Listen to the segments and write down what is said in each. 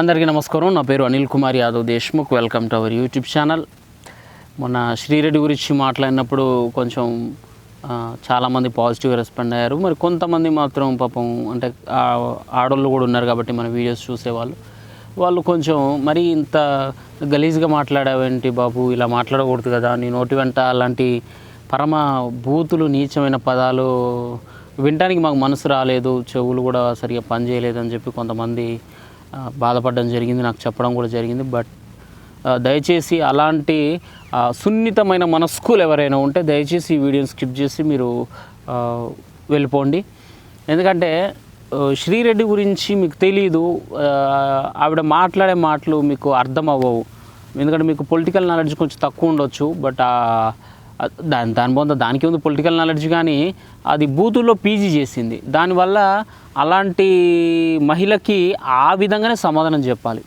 అందరికీ నమస్కారం. నా పేరు Anil Kumar Yadav Deshmukh. Welcome to our YouTube channel. మొన్న శ్రీరెడ్డి గురించి మాట్లాడినప్పుడు కొంచెం చాలామంది పాజిటివ్ రెస్పాండ్ అయ్యారు. మరి కొంతమంది మాత్రం పాపం అంటే ఆడోళ్ళు కూడా ఉన్నారు కాబట్టి మన వీడియోస్ చూసేవాళ్ళు. వాళ్ళు కొంచెం మరి ఇంత గలీజ్గా మాట్లాడావేంటి బాబు? ఇలా మాట్లాడకూడదు కదా నీ నోటి వెంట అలాంటి పరమ బూతులు నీచమైన పదాలు వినడానికి మాకు మనసు రాలేదు చెవులు కూడా సరిగా పనిచేయలేదు అని చెప్పి కొంతమంది బాధపడడం జరిగింది నాకు చెప్పడం కూడా జరిగింది. బట్ దయచేసి అలాంటి సున్నితమైన మనస్కులు ఎవరైనా ఉంటే దయచేసి ఈ వీడియోని స్కిప్ చేసి మీరు వెళ్ళిపోండి. ఎందుకంటే శ్రీరెడ్డి గురించి మీకు తెలీదు ఆవిడ మాట్లాడే మాటలు మీకు అర్థం అవ్వవు ఎందుకంటే మీకు పొలిటికల్ నాలెడ్జ్ కొంచెం తక్కువ ఉండొచ్చు బట్ దాని దాని బొంద దానికి ఉంది పొలిటికల్ నాలెడ్జ్ కానీ అది బూతుల్లో పీజీ చేసింది. దానివల్ల అలాంటి మహిళకి ఆ విధంగానే సమాధానం చెప్పాలి.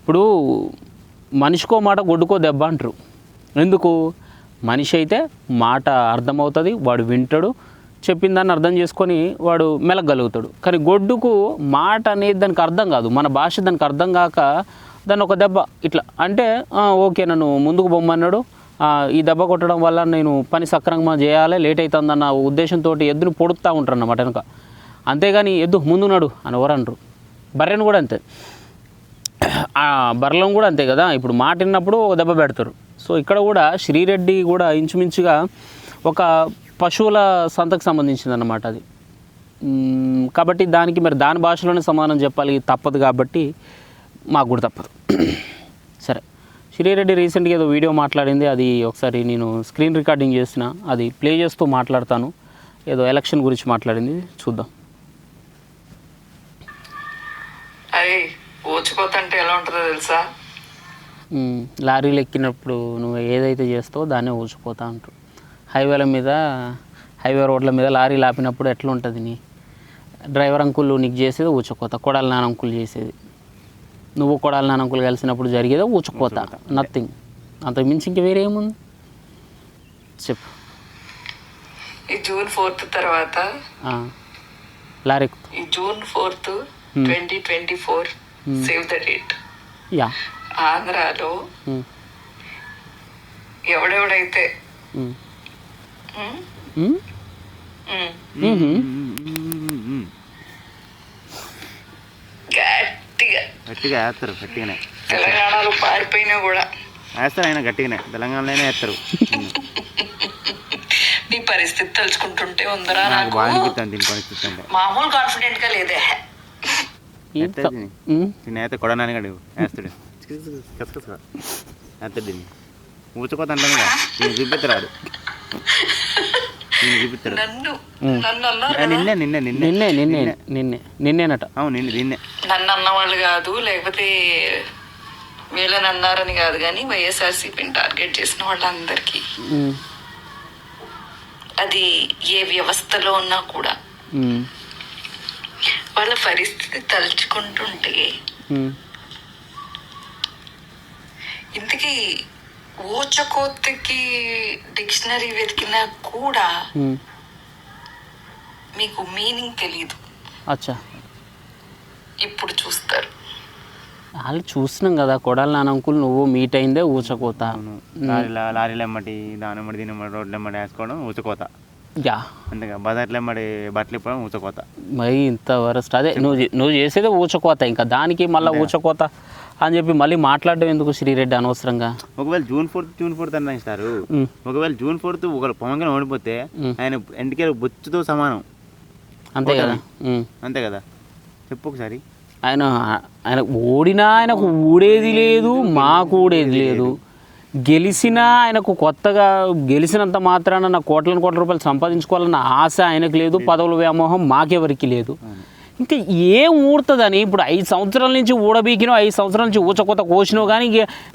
ఇప్పుడు మనిషికో మాట గొడ్డుకో దెబ్బ అంటారు. ఎందుకు? మనిషి అయితే మాట అర్థమవుతుంది వాడు వింటాడు చెప్పిన దాన్ని అర్థం చేసుకొని వాడు మెలగలుగుతాడు. కానీ గొడ్డుకు మాట అనేది దానికి అర్థం కాదు. మన భాష దానికి అర్థం కాక దాన్ని ఒక దెబ్బ ఇట్లా అంటే ఓకే నన్ను ముందుకు బొమ్మన్నాడు ఈ దెబ్బ కొట్టడం వల్ల నేను పని సక్రమంగా చేయాలి లేట్ అవుతుందన్న ఉద్దేశంతో ఎద్దును పొడుపుతూ ఉంటారు అన్నమాట వెనుక. అంతేగాని ఎద్దు ముందు నడు అని ఎవరు అనరు. బర్రెను కూడా అంతే. బర్రెలను కూడా అంతే కదా. ఇప్పుడు మాటిన్నప్పుడు ఒక దెబ్బ పెడతారు. సో ఇక్కడ కూడా శ్రీరెడ్డి కూడా ఇంచుమించుగా ఒక పశువుల సంతకు సంబంధించింది అన్నమాట అది కాబట్టి దానికి మరి దాని భాషలోనే సమాధానం చెప్పాలి తప్పదు కాబట్టి మాకు కూడా తప్పదు. సరే. శ్రీరెడ్డి రీసెంట్గా ఏదో వీడియో మాట్లాడింది అది ఒకసారి నేను స్క్రీన్ రికార్డింగ్ చేసిన అది ప్లే చేస్తూ మాట్లాడతాను. ఏదో ఎలక్షన్ గురించి మాట్లాడింది చూద్దాం. అరే ఎలా ఉంటుందో తెలుసా. లారీలు ఎక్కినప్పుడు నువ్వు ఏదైతే చేస్తావో దాన్నే ఊచిపోతా అంటారు. హైవేల మీద హైవే రోడ్ల మీద లారీలు ఆపినప్పుడు ఎట్లా ఉంటుంది నీ? డ్రైవర్ అంకుల్ నీకు చేసేది ఊచకోత కొడాల నాన్న అంకుల్ చేసేది. నువ్వు కొడాల నాన్న అంకుల్ కలిసినప్పుడు జరిగేది ఊచకోత నథింగ్ అంతకు మించి ఇంక వేరే ఏముంది చెప్పు. ఈ జూన్ ఫోర్త్ తర్వాత. లారీ. ఈ June fourth twenty twenty four save the date. Yeah. ఆంధ్రాలో మ్మ్. ఎవడెవడైతే మ్మ్. ఉమ్, మ్మ్? ఉమ్, మ్మ్. గట్టిగా. గట్టిగా వేస్తారు గట్టిగానే. తెలంగాణలో పారిపోయినా కూడా. వేస్తారు ఆయన గట్టిగానే. తెలంగాణలోనే వేస్తారు. నీ పరిస్థితి తలుచుకుంటుంటే ఉందరా నాకు బాగా అనిపిస్తుంది దీని పరిస్థితి అంటే. మామూలు కాన్ఫిడెంట్గా లేదే కొడనాని గడు వేస్తాడు. కసకస వేస్తాడు దీన్ని. ఊచుకోత అంటాం చూపిస్తాడు నన్ను నన్ను నిన్నే నిన్నే. నిన్నే నిన్నే నిన్నే. నిన్నే నిన్నేనట. అవును నిన్నే నిన్నే. నన్ను అన్నవాళ్ళు కాదు లేకపోతే వీళ్ళని అన్నారని కాదు కానీ వైఎస్ఆర్సీపీని టార్గెట్ చేసిన వాళ్ళందరికీ. అది ఏ వ్యవస్థలో ఉన్నా కూడా. వాళ్ళ పరిస్థితి తలుచుకుంటుంటే. ఇంతకీ ఊచకోతకి డిక్షనరీ వెతికినా కూడా. మీకు మీనింగ్ తెలియదు అచ్చా. ఇప్పుడు చూస్తారు. వాళ్ళు చూసినాం కదా కొడాలి నాన్న అంకుల్ నువ్వు మీట్ అయిందే ఊచకోత. లారీల లారీలు ఎమ్మటి దాని ఎమ్మటి దీని ఎమ్మటి రోడ్లు ఎమ్మటి వేసుకోవడం ఊచుకోత. యా. అంతేగా బజార్లు ఎమ్మటి బట్టలు ఇప్పడం ఊచుకోత. మరి ఇంత వరస్ట్. అదే నువ్వు నువ్వు చేసేదే ఊచకోత ఇంకా. దానికి మళ్ళీ ఊచకోత అని చెప్పి మళ్ళీ మాట్లాడడం ఎందుకు శ్రీరెడ్డి అనవసరంగా? ఒకవేళ జూన్ ఫోర్త్ జూన్ ఫోర్త్ అని ఇస్తారు. ఒకవేళ జూన్ ఫోర్త్ ఒక కళ్యాణ్ ఓడిపోతే. ఆయన ఎంటికే బొచ్చుతో సమానం. అంతే కదా. అంతే కదా. చెప్పు ఒకసారి. ఆయన ఆయన ఓడినా ఆయనకు ఊడేది లేదు మాకు ఊడేది లేదు. గెలిచినా ఆయనకు కొత్తగా గెలిచినంత మాత్రాన నా కోట్ల కోట్ల రూపాయలు సంపాదించుకోవాలన్న ఆశ ఆయనకు లేదు పదవుల వ్యామోహం మాకెవరికి లేదు. ఇంకా ఏం ఊడుతుందని ఇప్పుడు ఐదు సంవత్సరాల నుంచి ఊడబీకినో ఐదు సంవత్సరాల నుంచి ఊచకొత్త కోసినావు కానీ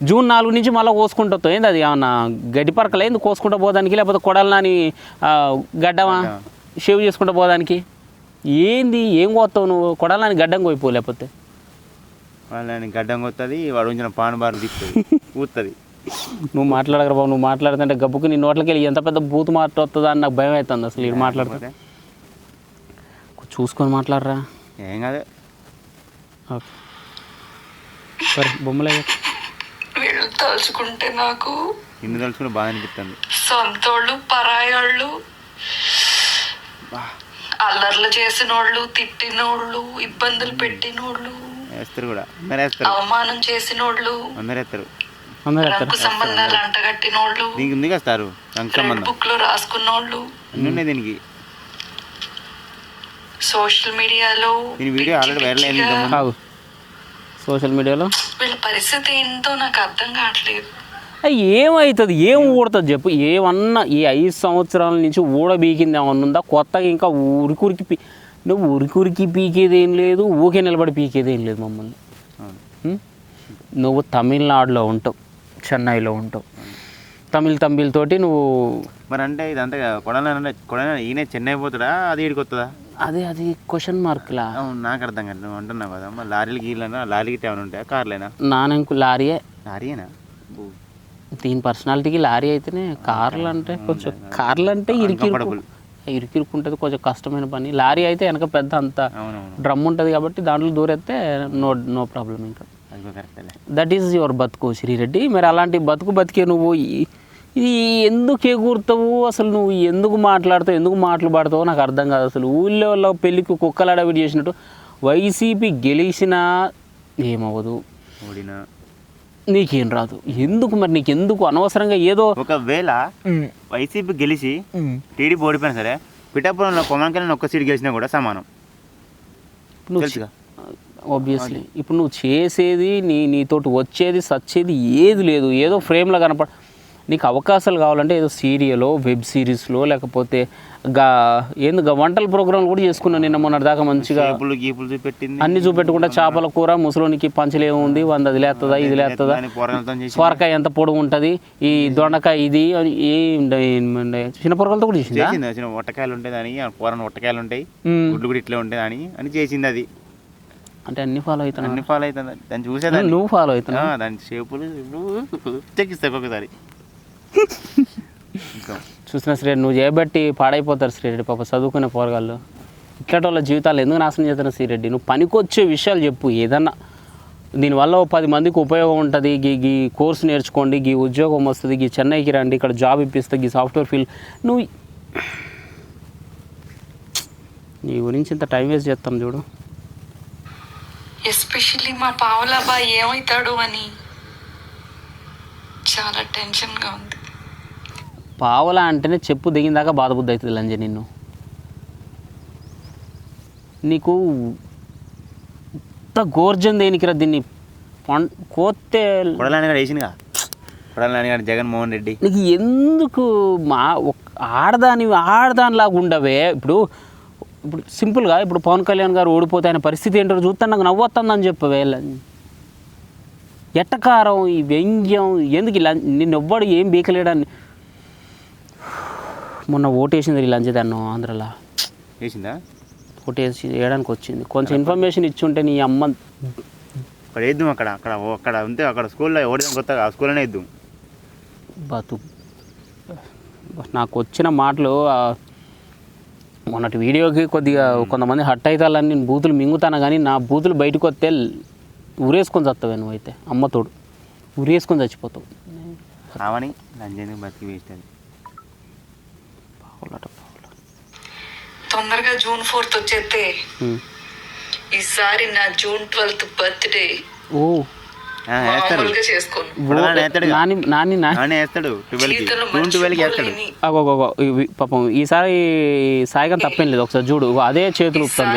జూన్ నాలుగు నుంచి మళ్ళీ కోసుకుంటా ఏంది అది ఏమన్నా గడ్డి పరకలు ఏంది కోసుకుంటా పోదానికి లేకపోతే కొడాలని గడ్డమా? షేవ్ చేసుకుంటా పోదానికి ఏంది? ఏం కోస్తావు నువ్వు? కొడాలని గడ్డం కోయిపో లేకపోతే? వాళ్ళని గడ్డం కొత్తది వాడు ఉంచిన పాన్ బార్ ఊతుంది నువ్వు మాట్లాడగరా బాబు నువ్వు మాట్లాడుతుంటే గబ్బుకు నీ నోట్లకి వెళ్ళి ఎంత పెద్ద బూత్ మాట వస్తుందా అని నాకు భయం అవుతుంది అసలు ఇది మాట్లాడుతుంటే చూసుకొని మాట్లాడరా. ఏం కాదు. ఓకే సరే బొమ్మలే వీళ్ళు తలుచుకుంటే నాకు ఇన్ని తలుచుకుంటే బాగా అనిపిస్తుంది. సొంతోళ్ళు పరాయోళ్ళు అల్లర్లు చేసినోళ్ళు తిట్టినోళ్ళు ఇబ్బందులు పెట్టినోళ్ళు వేస్తారు కూడా. అవమానం చేసినోళ్ళు. అందరు వేస్తారు అందరు రంగు సంబంధాలు అంటగట్టినోళ్ళు దీనికి ఉంది కదా సారు? రంగు రెడ్ సంబంధం. బుక్లో రాసుకున్నోళ్ళు. అన్నీ ఉన్నాయి దీనికి. సోషల్ మీడియాలో దీని వీడియో ఆల్రెడీ వైరల్ అయింది. కాదు సోషల్ మీడియాలో వీళ్ళ పరిస్థితి ఏంటో నాకు అర్థం కావట్లేదు. అయ్యి ఏమవుతుంది ఏం ఊడుతుంది చెప్పు? ఏమన్నా ఈ ఐదు సంవత్సరాల నుంచి ఊడబీకింది ఏమన్నా ఉందా? కొత్తగా ఇంకా ఉరికురికి పీ నువ్వు ఉరికురికి పీకేది ఏం లేదు ఊకే నిలబడి పీకేది ఏం లేదు మమ్మల్ని? నువ్వు తమిళనాడులో ఉంటావు. చెన్నైలో ఉంటావు. తమిళ్ తమిళ్ తోటి నువ్వు మరి అంటే ఇదంతా కొడాలి అంటే కొడాలి ఈయన చెన్నై పోతాడా అది వస్తుందా? అదే అది క్వశ్చన్ మార్క్లా నాకు అర్థం కాదు నువ్వు అంటున్నావు కదా మరి లారీలు గీళ్ళనా లారీకి ఏమైనా ఉంటాయా కార్లేనా? నానెంకు లారీయే. లారీయేనా? దీని పర్సనాలిటీకి లారీ అయితేనే కార్లు అంటే కొంచెం కార్లు అంటే Uncomfortable. ఇరికిరుకుంటుంది కొంచెం కష్టమైన పని. లారీ అయితే వెనక పెద్ద అంత డ్రమ్ ఉంటుంది కాబట్టి దాంట్లో దూరెత్తే నో నో ప్రాబ్లం ఇంకా. దట్ ఈజ్ యువర్ బతుకు శ్రీరెడ్డి. మరి అలాంటి బతుకు బతికే నువ్వు ఇది ఎందుకు ఎగురుతావు? అసలు నువ్వు ఎందుకు మాట్లాడతావు? ఎందుకు మాటలు పాడతావు నాకు అర్థం కాదు అసలు. ఊళ్ళో పెళ్ళికి కుక్కలు అడవిడి చేసినట్టు వైసీపీ గెలిచినా ఏమవ్వదు. ఓడినా? నీకేం రాదు. ఎందుకు మరి నీకు ఎందుకు అనవసరంగా ఏదో ఒకవేళ వైసీపీ గెలిచి టీడీపీ ఓడిపోయినా సరే పిఠాపురంలో కొమ్మకెళ్ళిన ఒక్క సీట్ గెలిచినా కూడా సమానం. నువ్వు ఆబ్వియస్లీ ఇప్పుడు నువ్వు చేసేది నీ నీతోటి వచ్చేది సచ్చేది ఏది లేదు. ఏదో ఫ్రేమ్లో కనపడ నీకు అవకాశాలు కావాలంటే ఏదో సీరియలో వెబ్ సిరీస్లో లేకపోతే గా ఏంది వంటల ప్రోగ్రాంలు కూడా చేసుకున్నాను నిన్న మొన్నటి దాకా మంచిగా. అన్ని చూపెట్టకుండా చేపల కూర ముసలోనికి పంచలు ఏముంది వంద అది లేస్తుందా ఇది లేస్తుందా సొరకాయ ఎంత పొడవు ఉంటుంది? ఈ దొండకాయ ఇది చిన్న పొరగలతో కూడా చేసిందా? వచ్చిన ఒట్టకాయలు ఉంటాయి దాని పోరాని ఒట్టకాయలు ఉంటాయి. గుడ్లు కూడా ఇట్లా ఉంటాయి అని అని చేసింది అది. అంటే అన్ని ఫాలో అవుతున్నా అన్ని ఫాలో అవుతుంది దాన్ని చూసేదాన్ని. నువ్వు ఫాలో అవుతున్నా దాని షేపులు చెక్కిస్తాయి ఒకసారి చూసిన శ్రేణి నువ్వు చేయబట్టి పాడైపోతారు శ్రీరెడ్డి పాప చదువుకునే పోరగాళ్ళు. ఇట్లాంటి వాళ్ళ జీవితాలు ఎందుకు నాశనం చేస్తున్నారు శ్రీరెడ్డి నువ్వు పనికొచ్చే విషయాలు చెప్పు ఏదన్నా. దీనివల్ల ఓ పది మందికి ఉపయోగం ఉంటుంది. గీ గీ కోర్స్ నేర్చుకోండి గీ ఉద్యోగం వస్తుంది గీ చెన్నైకి రండి ఇక్కడ జాబ్ ఇప్పిస్తుంది గీ సాఫ్ట్వేర్ ఫీల్డ్. నువ్వు నీ గురించి ఇంత టైం వేస్ట్ చేస్తాం చూడు. ఎస్పెషల్లీ మా పావులాబాయ్ ఏమవుతాడు అని చాలా టెన్షన్గా ఉంది. పావలా అంటేనే చెప్పు దిగిన దాకా బాధబుద్ధి అవుతుంది లంజ నిన్ను. నీకు ఇంత గోర్జం దేనికిరా దీన్ని? కొడలాని గారు వేసిందిగా కొడలాని గారు జగన్మోహన్ రెడ్డి. నీకు ఎందుకు మా ఒక్- ఆడదాని ఆడదానిలాగా ఉండవే ఇప్పుడు ఇప్పుడు సింపుల్గా ఇప్పుడు పవన్ కళ్యాణ్ గారు ఓడిపోతే ఆయన పరిస్థితి ఏంటో చూస్తే నాకు నవ్వొస్తుందని చెప్పవే లం- ఎట్టకారం ఈ వ్యంగ్యం? ఎందుకు ఇలా నిన్ను ఎవ్వడు ఏం బీకలేడని? మొన్న ఓటేసింది ఈ లంచదాన్ని ఆంధ్రలో. వేసిందా? ఓటేసి వేయడానికి వచ్చింది. కొంచెం ఇన్ఫర్మేషన్ ఇచ్చుంటే నీ అమ్మ అక్కడ వేద్దాం అక్కడ అక్కడ అక్కడ ఉంటే అక్కడ స్కూల్లో ఓడిదాం కొత్తగా ఆ స్కూల్లోనే వేద్దాం బతు నాకు వచ్చిన మాటలు మొన్నటి వీడియోకి కొద్దిగా కొంతమంది హట్ అవుతారని నేను బూతులు మింగుతాను కానీ నా బూతులు బయటకు వస్తే ఉరేసుకొని చస్తావే నువ్వైతే అమ్మతోడు. ఉరేసుకొని చచ్చిపోతావు. కావని లంజని బతికి వేస్ట్ అది. పావులాట, పావులాట. తొందరగా జూన్ ఫోర్త్ వచ్చేస్తే. ఈసారి నా జూన్ ట్వెల్త్ బర్త్డే. ఓ. వేస్తాడు. నాని నాని నా నానే వేస్తాడు ట్వెల్వ్కి. జీవితంలో జూన్ ట్వెల్వ్కి వేస్తాడు. పాపం ఈసారి సాయిగా తప్పేం లేదు ఒకసారి చూడు. అదే చేతులు ఊపుతాను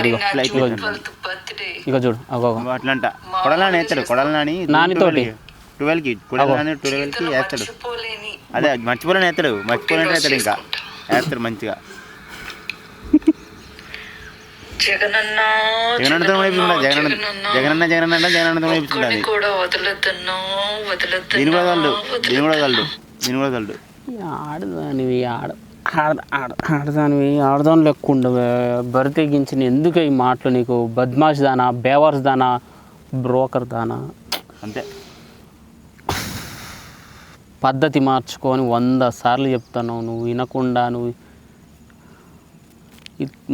జూన్ చూడు. అట్లంట. కొడలాని వేస్తాడు కొడలాని నానితోటి. ట్వెల్వ్కి. కొడలాని ట్వెల్వ్కి జీవితంలో వేస్తాడు. మర్చిపోలేని అదే మర్చిపోలేని వేస్తాడు మర్చిపోలేని వేస్తాడు ఇంకా. వేస్తాడు మంచిగా. జగనన్న జగనన్నతో జగనన్న జగనన్న జగనన్న. అంటే జగనన్నతో ఒక్కడిని వేపించుకుంటుంది కూడా వదలొద్దన్నా దీని కూడా వదలొద్దన్నా వదలడు దీని కూడా వదలడు దీని కూడా వదలడు ఆడదానివి ఆడ ఆడ ఆడ ఆడదానివి ఆడదాని లెక్క ఉండవే. బరితెగించిన ఎందుకు ఈ మాటలు నీకు? బద్మాష్ దానా బేవర్స్ దానా బ్రోకర్ దానా? అంతే. పద్ధతి మార్చుకొని వంద సార్లు చెప్తాను నువ్వు వినకుండా నువ్వు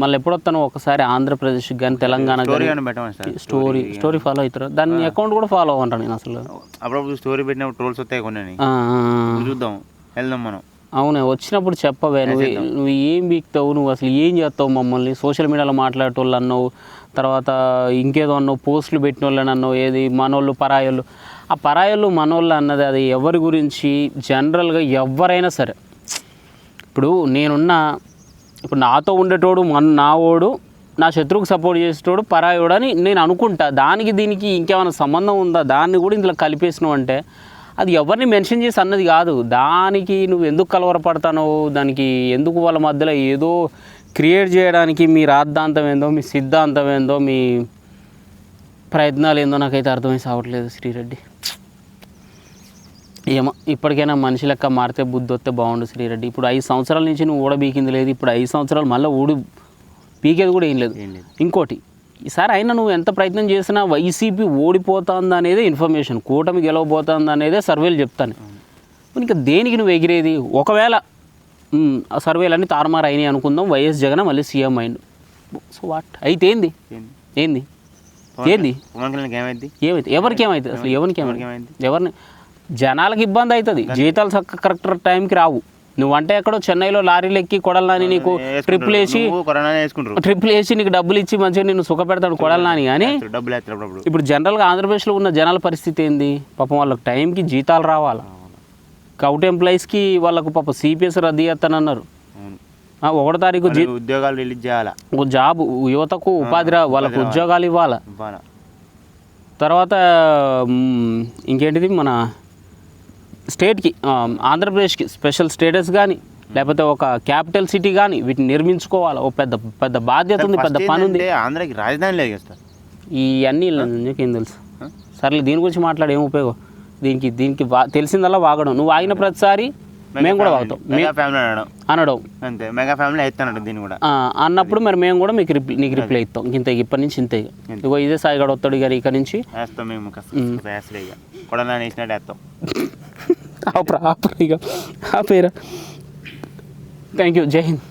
మళ్ళీ ఎప్పుడు వస్తాను ఒకసారి ఆంధ్రప్రదేశ్కి కానీ Telangana story story story follow అవుతారు? దాన్ని అకౌంట్ కూడా ఫాలో అవ్వంటాను నేను అసలు. అప్పుడప్పుడు స్టోరీ పెట్టినప్పుడు ట్రోల్స్ వస్తాయి కొన్ని. చూద్దాం వెళ్దాం మనం. అవునే వచ్చినప్పుడు చెప్పవే నువ్వు నువ్వు ఏం బీక్తావు నువ్వు అసలు ఏం చేస్తావు మమ్మల్ని? సోషల్ మీడియాలో మాట్లాడేటోళ్ళు అన్నావు తర్వాత ఇంకేదో అన్నావు పోస్టులు పెట్టిన వాళ్ళని అన్నావు ఏది మనోళ్ళు పరాయోళ్ళు. ఆ పరాయోళ్ళు మనోళ్ళు అన్నది అది ఎవరి గురించి జనరల్గా ఎవరైనా సరే. ఇప్పుడు నేనున్న ఇప్పుడు నాతో ఉండేటోడు మన నా ఓడు నా శత్రువుకు సపోర్ట్ చేసేటోడు పరాయోడు అని నేను అనుకుంటా. దానికి దీనికి ఇంకేమైనా సంబంధం ఉందా? దాన్ని కూడా ఇందులో కలిపేసినావు అంటే అది ఎవరిని మెన్షన్ చేసి అన్నది కాదు. దానికి నువ్వు ఎందుకు కలవరపడతానో దానికి ఎందుకు వాళ్ళ మధ్యలో ఏదో క్రియేట్ చేయడానికి మీ రాద్ధాంతం ఏందో మీ సిద్ధాంతం ఏందో మీ ప్రయత్నాలు ఏందో నాకైతే అర్థమై సావట్లేదు శ్రీరెడ్డి. ఏమో ఇప్పటికైనా మనిషి లెక్క మారితే బుద్ధి వస్తే బాగుండు శ్రీరెడ్డి. ఇప్పుడు ఐదు సంవత్సరాల నుంచి నువ్వు ఊడబీకింది లేదు ఇప్పుడు ఐదు సంవత్సరాలు మళ్ళీ ఊడు పీకేది కూడా ఏం లేదు. ఇంకోటి ఈసారి అయినా నువ్వు ఎంత ప్రయత్నం చేసినా వైసీపీ ఓడిపోతుంది అనేది ఇన్ఫర్మేషన్ కూటమి గెలవబోతుంది అనేదే సర్వేలు చెప్తాను. ఇంకా దేనికి నువ్వు ఎగిరేది? ఒకవేళ ఆ సర్వేలన్నీ తారుమారు అయినాయి అనుకుందాం వైఎస్ జగన్ మళ్ళీ సీఎం అయిండు. So what? అయితే ఏంది? ఏంది? ఏంది? ఏమైంది? ఏమైతే ఎవరికి ఏమవుతుంది అసలు ఎవరికి ఏమైంది? ఏమైంది? ఎవరిని జనాలకు ఇబ్బంది అవుతుంది. జీతాలు కరెక్ట్ టైంకి రావు. నువ్వంటే ఎక్కడో చెన్నైలో లారీలు ఎక్కి కొడాలని నీకు. ట్రిపుల్ వేసి నువ్వు ట్రిపుల్ వేసి నీకు డబ్బులు ఇచ్చి మంచిగా నిన్ను సుఖపెడతాడు కొడాలని కానీ డబ్బులు వేస్తారు అప్పుడప్పుడు. ఇప్పుడు జనరల్గా ఆంధ్రప్రదేశ్లో ఉన్న జనాల పరిస్థితి ఏంది? పాపం వాళ్ళకి టైంకి జీతాలు రావాలి? గౌట్ ఎంప్లాయీస్కి వాళ్ళకు పాప సిపిఎస్ రద్దు చేస్తానన్నారు. ఒకటో తారీఖు ఉద్యోగాలు రిలీజ్ చేయాలా? జాబ్ యువతకు ఉపాధి వాళ్ళకు ఉద్యోగాలు ఇవ్వాలి? తర్వాత ఇంకేంటిది మన స్టేట్కి ఆంధ్రప్రదేశ్కి స్పెషల్ స్టేటస్ కానీ లేకపోతే ఒక క్యాపిటల్ సిటీ కానీ వీటిని నిర్మించుకోవాలి? ఓ పెద్ద పెద్ద బాధ్యత ఉంది పెద్ద పని ఉంది ఆంధ్రాకి రాజధాని లేదు సార్. ఇవన్నీ నీకేం తెలుసు? సర్లే దీని గురించి మాట్లాడే ఏం ఉపయోగం? దీనికి దీనికి తెలిసిందల్లా వాగడం. నువ్వు ఆగిన ప్రతిసారి మేము కూడా వాగుతాం. మెగా ఫ్యామిలీ అనడం. అనడం. అంతే మెగా ఫ్యామిలీ ఎత్తానంట దీన్ని కూడా. అన్నప్పుడు మరి మేము కూడా మీకు రిప్లై నీకు రిప్లై ఇస్తాం. ఇంత ఇప్పటి నుంచి ఇంతే. ఇగో ఇదే సాయిగడ వస్తాడు గారు ఇక నుంచి. వేస్తాం మేము కొడలా వేసినట్టు వేస్తాం. ఆపరా ఆపరా ఇక ఆపేరా థ్యాంక్ యూ జై హింద్